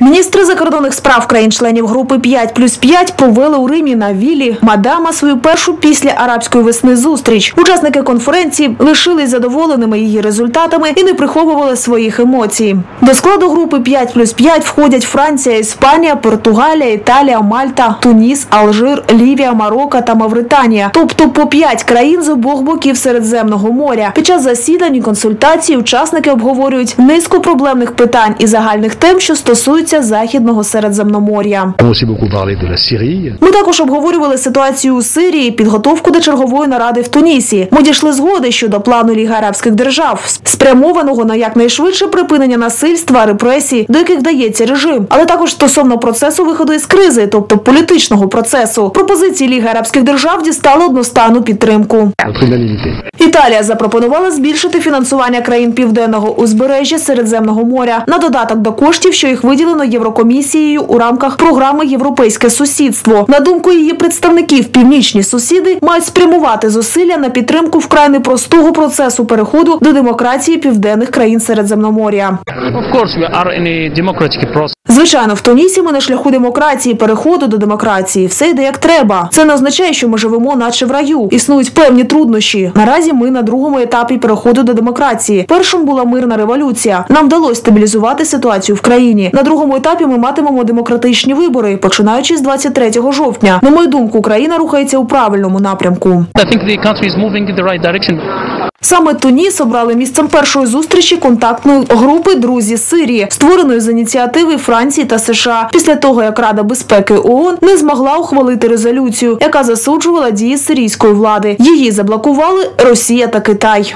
Міністри закордонних справ країн-членів групи 5 плюс 5 провели у Римі на вілі Мадама свою першу після арабської весни зустріч. Учасники конференції лишились задоволеними її результатами і не приховували своїх емоцій. До складу групи 5 плюс 5 входять Франція, Іспанія, Португалія, Італія, Мальта, Туніс, Алжир, Лівія, Марокко та Мавританія. Тобто по 5 країн з обох боків Середземного моря. Під час засідань і консультацій учасники обговорюють низку проблемних питань і загальних тем, що стосуються західного Середземномор'я. Ми також обговорювали ситуацію у Сирії, підготовку до чергової наради в Тунісі. Ми дійшли згоди щодо плану Ліги Арабських держав, спрямованого на якнайшвидше припинення насильства, репресій, до яких дається режим, але також стосовно процесу виходу із кризи, тобто політичного процесу. Пропозиції Ліги Арабських держав дістали одностайну підтримку. Unanimité. Італія запропонувала збільшити фінансування країн південного узбережжя Середземного моря на додаток до коштів, що їх виділено Єврокомісією у рамках програми Європейське сусідство. На думку її представників, північні сусіди мають спрямувати зусилля на підтримку вкрай непростого процесу переходу до демократії південних країн Середземномор'я. Звичайно, в Тунісі ми на шляху демократії, переходу до демократії. Все йде як треба. Це не означає, що ми живемо, наче в раю. Існують певні труднощі. Наразі ми на другому етапі переходу до демократії. Першим була мирна революція. Нам вдалося стабілізувати ситуацію в країні. На другому етапі ми матимемо демократичні вибори, починаючи з 23 жовтня. На мою думку, Україна рухається у правильному напрямку. I think. Саме Туніс обрали місцем першої зустрічі контактної групи Друзі Сирії, створеної з ініціативи Франції та США, після того як Рада безпеки ООН не змогла ухвалити резолюцію, яка засуджувала дії сирійської влади. Її заблокували Росія та Китай.